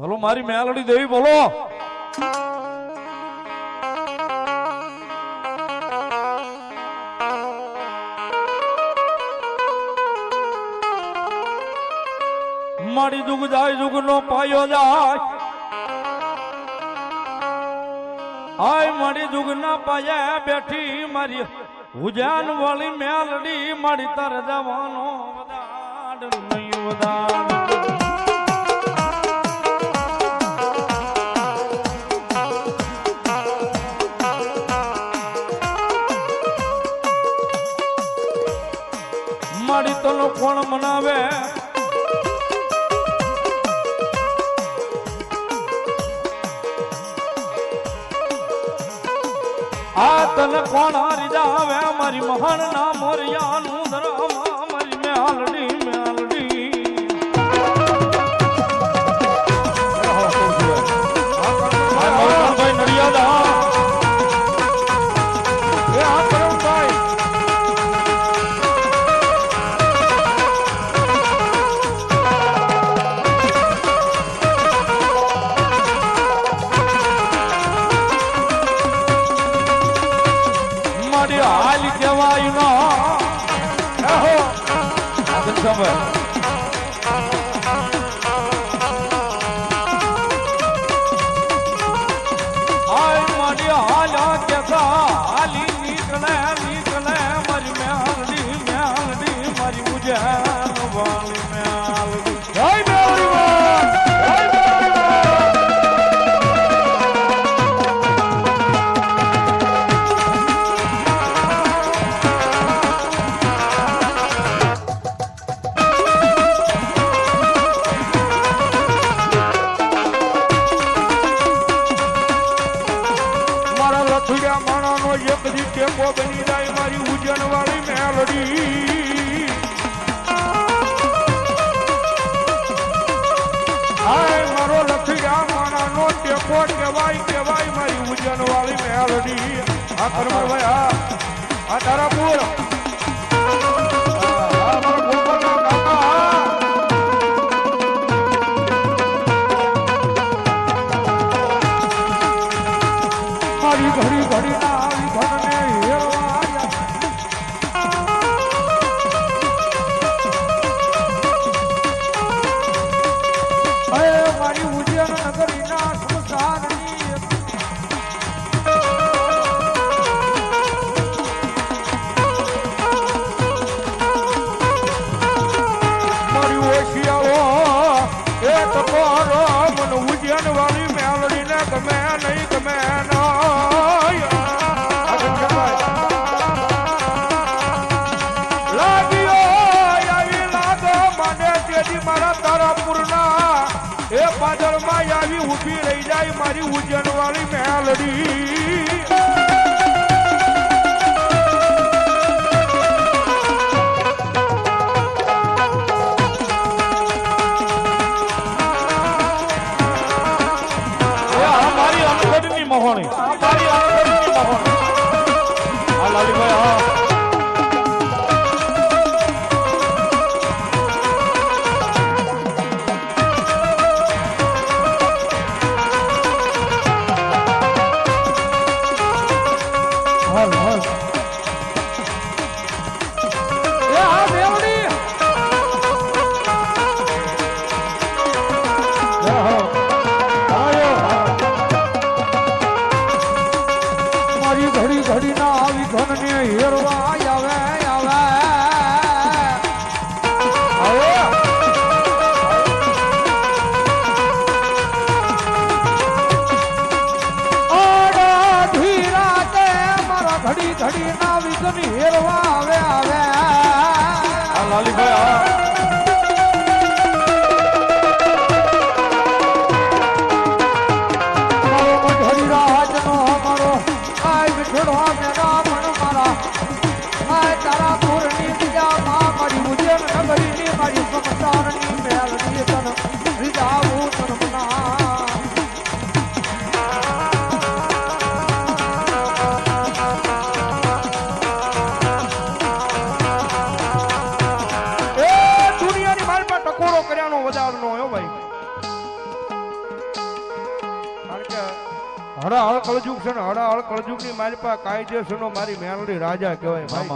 બોલો મારી મેલડી દેવી બોલો મારી જુગ જાય જુગ નો પાયો જાય. આય મારી જુગ ના પાયા બેઠી મારી ઉજાન વાળી મેલડી, મારી તાર જવાનો નહીં વધાડ લાડી તલો કોણ મનાવે? આ તને કોણ રીજાવે મારી મહાન ના મોરિયાનું party with January Melody. ઘડી ના વિધની હેરવા આવે આવે. લાલીભાઈ નો હોય ભાઈ. કારણ હળ કળજુગ છે ને હડા હળ કળજુગની મારી પાસે કાયદેસર નો મારી મેનડી રાજા કહેવાય ભાઈ.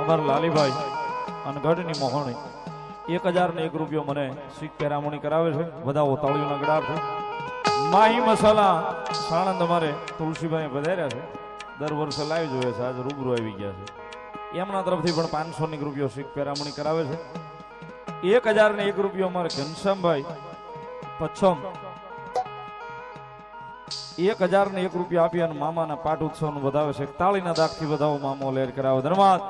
અમારા લાલીભાઈ અનગઢની મોહણી એક હજાર ને એક રૂપિયો મને શીખ પેરામણી કરાવે છે વધાવો તાળીઓના ગડાર છે. માહી મસાલા સાણંદ અમારે તુલસીભાઈ વધાર્યા છે. દર વર્ષે લાવી જોઈએ છે, આજે રૂબરૂ આવી ગયા છે. એમના તરફથી પણ પાંચસો ની રૂપિયો શીખ પેરામણી કરાવે છે. એક હજાર ને એક રૂપિયો અમારે ઘનશ્યામભાઈ. પચ્છમ એક હજાર ને એક રૂપિયા આપી અને મામાના પાઠ ઉત્સવનું વધાવે છે. તાળીના દાગથી વધાવો મામો, લેર કરાવે ધન્યવાદ.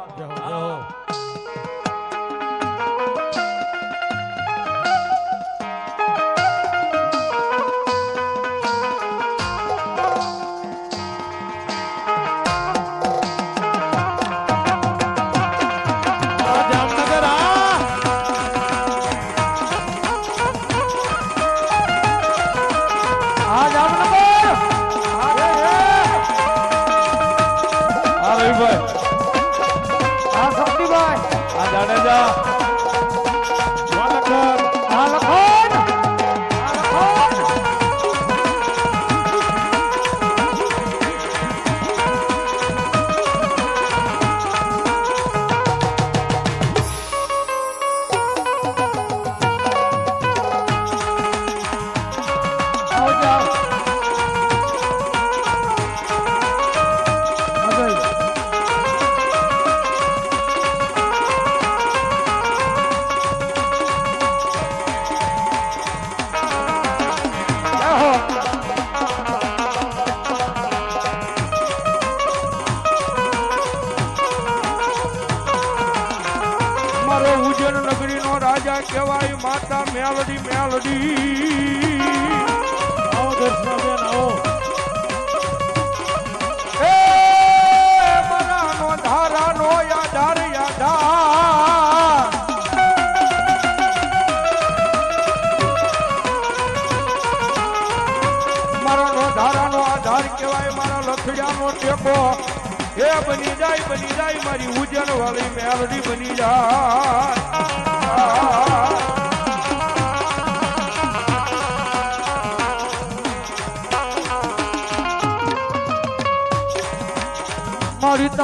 감사합니다. મેલડી મેલડી આવો દર્શનાબેન આવો. એ ધારાનો યાધાર મારાનો ધારાનો આધાર કહેવાય મારા લખડિયાનો ટેકો. એ બની જાય બની જાય, મારી ઉજન વાળી મેલડી બની જાય.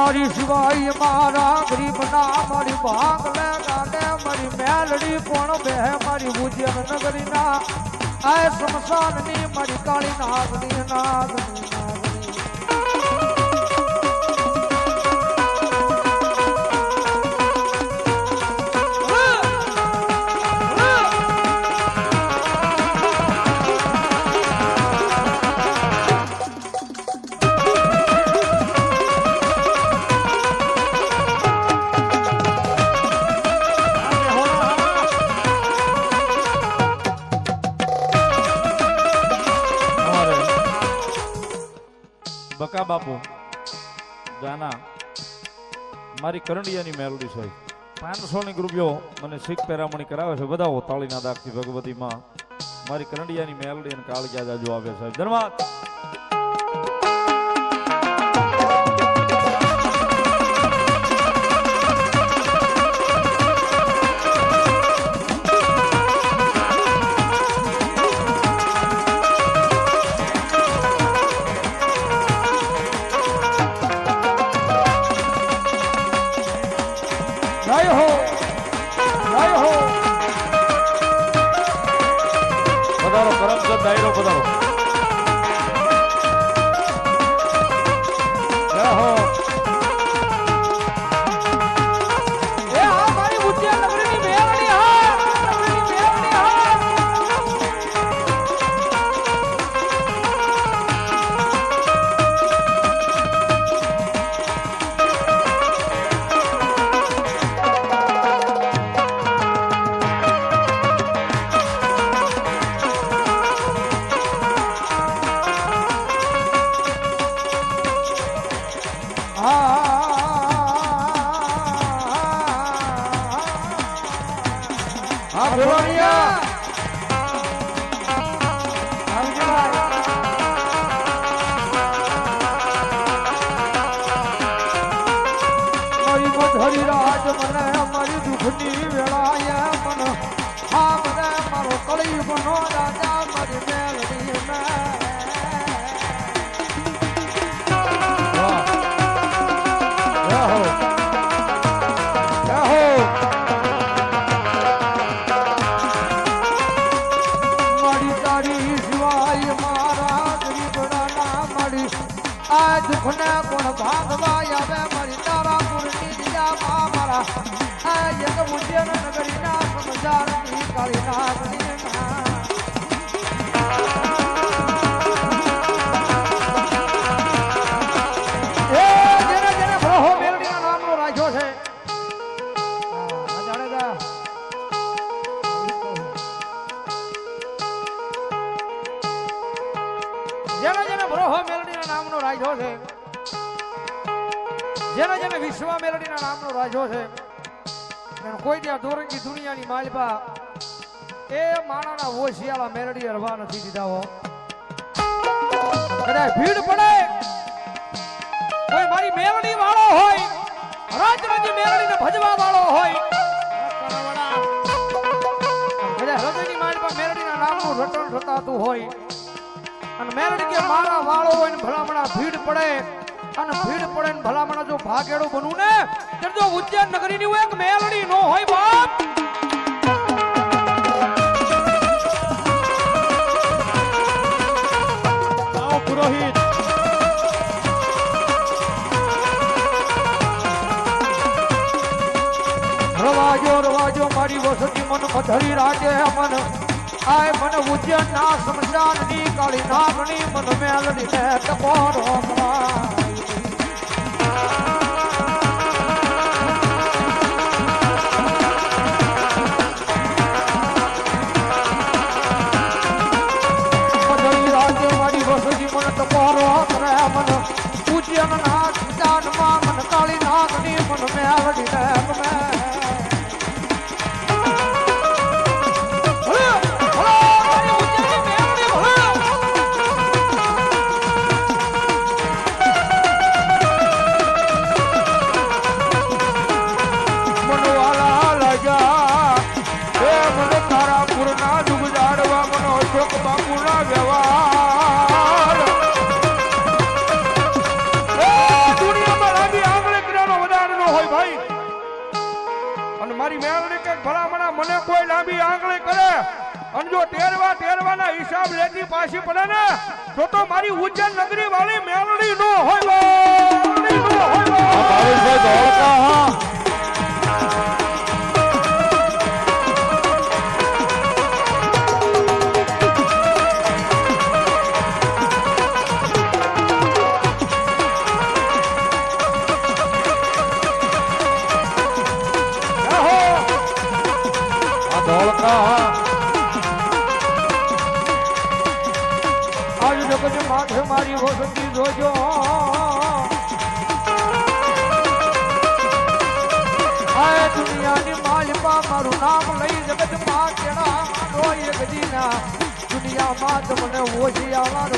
તારી સિવાય મારા ગરીબના મારી ભાંગ લે ગાને મારી મેલડી કોણ બે, મારી ઉજ્જૈન નગરીના આ સ્મશાનની મારી કાળી નાગની નાગની મારી કરંડિયાની મેલોડી છે. પાંચસો ની રૂપિયો મને શીખ પેરામણી કરાવે છે. બધા તાળીના દાખથી ભગવતીમાં મારી કરંડિયાની મેલોડી અને કાળજા જાજુ આવે છે. ધન્યવાદ. દુઃખની વેળાએ મન હા મને મારો કળી બનો રાજા મારી મેલડી મેં એક ઉજ્જૈન નગરીના સમજારની કાળી જેને જેને બ્રહ્મો નામનો રાખ્યો છે. જેને જેને વિશ્વ મેલડીના નામનો રાજો છે. કોઈ ત્યાં દોરંગી દુનિયાની માલપા એ માણાના ઓશિયાળા મેરડી હરવા નથી દીધા હો. કદાચ ભીડ પડે, કોઈ મારી મેરડી વાળો હોય, રાજરાજી મેરડીને ભજવા વાળો હોય. કદાચ હૃદયની માલપા મેરડીના નામનું રટણ રટાતું હોય. મેલડી કે વાળો હોય ને ભલામણા ભીડ પડે, અને ભીડ પડે ને ભલામણા જો ભાગેડું બનવું ને જો ઉજ્જૈન નગરીની એક મેલડી નો હોય બાપ. રવાજો રવાજો, મારી વસતી મન પથરી રાજે મન આય મન ઉજ્જૈન ના સમજાનની કાળી નાગણી, મન. ઉજ્જૈન ના સમજાનમાં મન કાળી નાગણી મન મેલડી ને ગમે કોઈ લાંબી આંગળી કરે. અને જો ટેરવા ટેરવાના હિસાબ લેતી પાછી પડે ને, તો તો મારી ઉજ્જૈન નગરી વાળી મેળણી નો હોય. મેળણી નો હોય. ભાવેશભાઈ ધોળકા.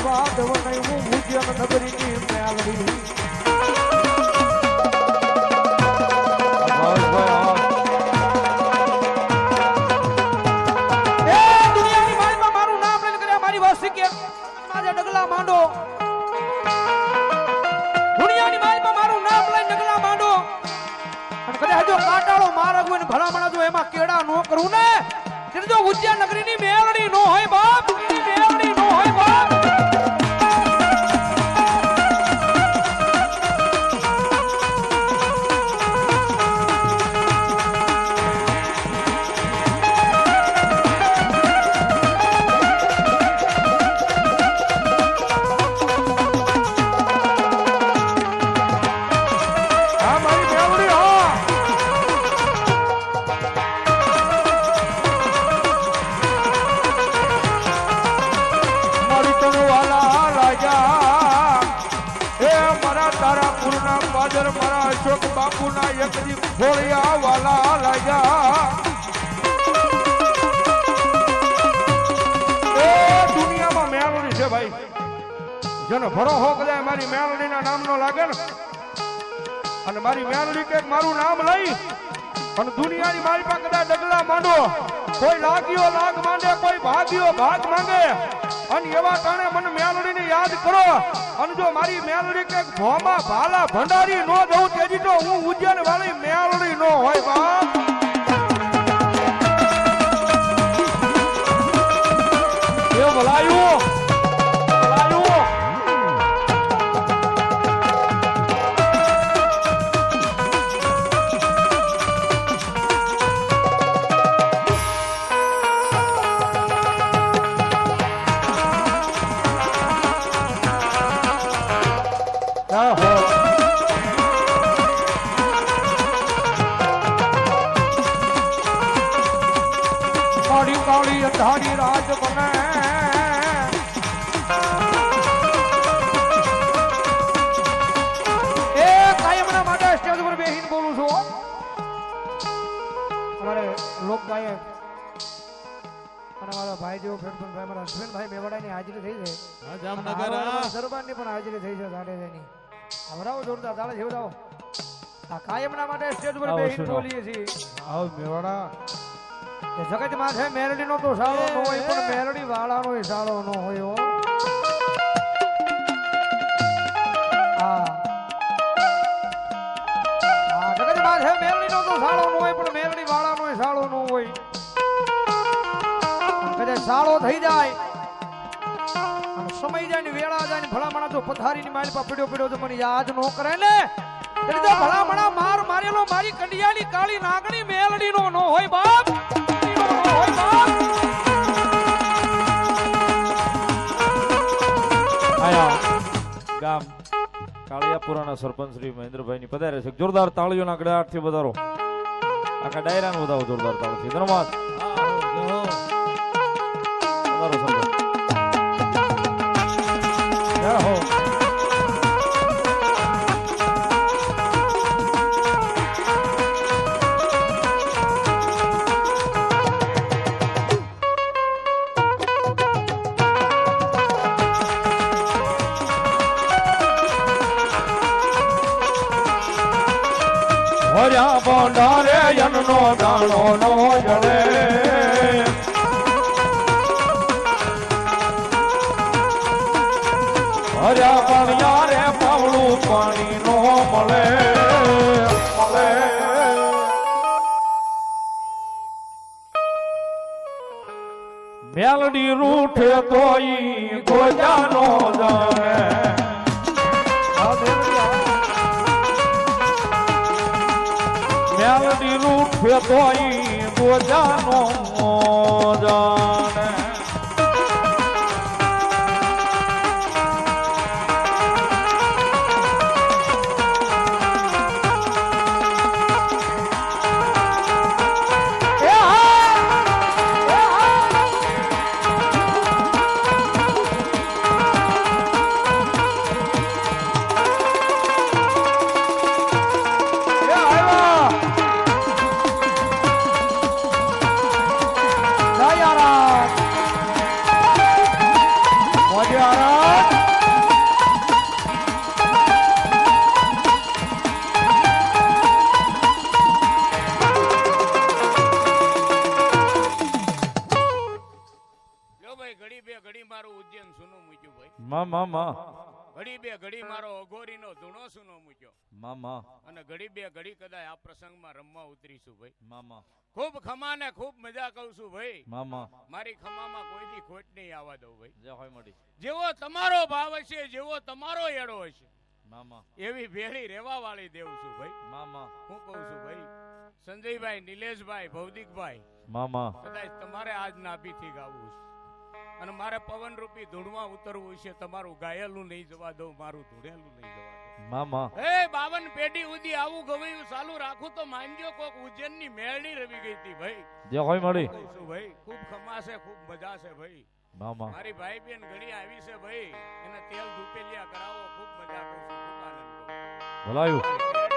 વાદ નહીં હું ઉજ્જૈન નગરીની મેલડી ભાવેશભાઈ હા મારું મારી વસ્તી કે મારે ડગલા માંડો દુનિયાની માલિપા મારું નામ ડગલા માંડો અને કદાચ જો કાંટાળો માર્ગ ને ભલામણા એમાં કેડા નો કરું ને જો ઉજ્જૈન નગરીની મેલડી જેનો ભરોહો કદાચ મારી મેળવણીના નામનો લાગે ને. અને મારી મેલડી કે મારું નામ લઈ અને દુનિયાની મારી પાસે કદાચ ડગલા માંડો. કોઈ લાગ્યો લાગ માંડે, કોઈ ભાગ્યો ભાગ માંગે. અને એવા ટાણે મને મેલડીને યાદ કરો. અને જો મારી મેલડી કે ભોમા ભાલા ભંડારી નો જવું તેજી તો હું ઉજ્જૈન વાળી મેલડી નો હોય, બાપ. ભાઈ મેવાડાની હાજરી થઈ છે. હા જામનગર સરબારની પણ હાજરી થઈ છે જાડેજાની જોરદાર આ કાયમના માટે સ્ટેજ પર બેસીને બોલીએ છીએ. આવ મેવાડા. કે જગતમાં છે મેલડીનો તો સાળો નો હોય પણ મેલડી વાળાનો સાળો નો હોય હો. હા. જગતમાં છે મેલડીનો તો સાળો નો હોય પણ મેલડી વાળાનો સાળો નો હોય. સાળો થઈ જાય. સમય જાય ને વેળા જાય ને ભલામણા જો પથારીની માલ પર પડ્યો પડ્યો તો મને યાદ ન કરે ને. એટલે ભલામણા માર મારેલો મારી કંડિયાની કાળી નાગણી મેલડીનો નો હોય બાપ. હોય બાપ ગામ કાળિયાપુરાના સરપંચ શ્રી મહેન્દ્રભાઈની પધારે છે. જોરદાર તાળીઓના ગડાટથી વધારો. આખા ડાયરાને વધારો જોરદાર તાળીથી. ધન્યવાદ. જય હો. ભર્યા ભંડારે યનનો દાણો નો જડે. મેલડી રૂઠે તોઈ ગોજા નો જાણે મેલડી રૂઠે તોઈ ગોજાનો જાણે અઘોરીનો ધૂણો સુનો મૂક્યો. મા મા અને ઘડી બે ઘડી કદાચ આ પ્રસંગમાં રમવા ઉતરીશું ભાઈ. મા મા ખૂબ ખમા ને ખૂબ મજા કહું છું ભાઈ. મા મા મારી ખમામાં કોઈથી ખોટ નહીં આવવા દઉં ભાઈ. જે હોય મળી જેવો તમારો ભાવ હશે જેવો તમારો એડો હશે મામા. એવી ભેળી રેવા વાળી દેવું છું ભાઈ. મા મા હું કહું છું ભાઈ સંજયભાઈ નિલેશભાઈ ભૌતિકભાઈ મા મા કદાચ તમારે આજ નાભીથી ગાવું છે અને મારે પવન રૂપી ધૂળમાં ઉતરવું છે તમારું ગાયેલું નહીં જવા દઉં મારું ધૂળેલું નહીં જવા દઉં. મા મા એ બાવન પેઢી ઉદી આવું ગવાયું ચાલુ રાખું તો માનજો કોક ઉજ્જૈનની મેળડી રવી ગઈ હતી ભાઈ. જે હોય મળી. ભાઈ ખૂબ ખમાશે ખૂબ મજા છે ભાઈ. મા મા મારી ભાઈ બેન ઘણી આવી છે ભાઈ એને તેલ ધૂપેલિયા કરાવો ખૂબ મજા કરું છું ખૂબ આનંદ ભલાયું.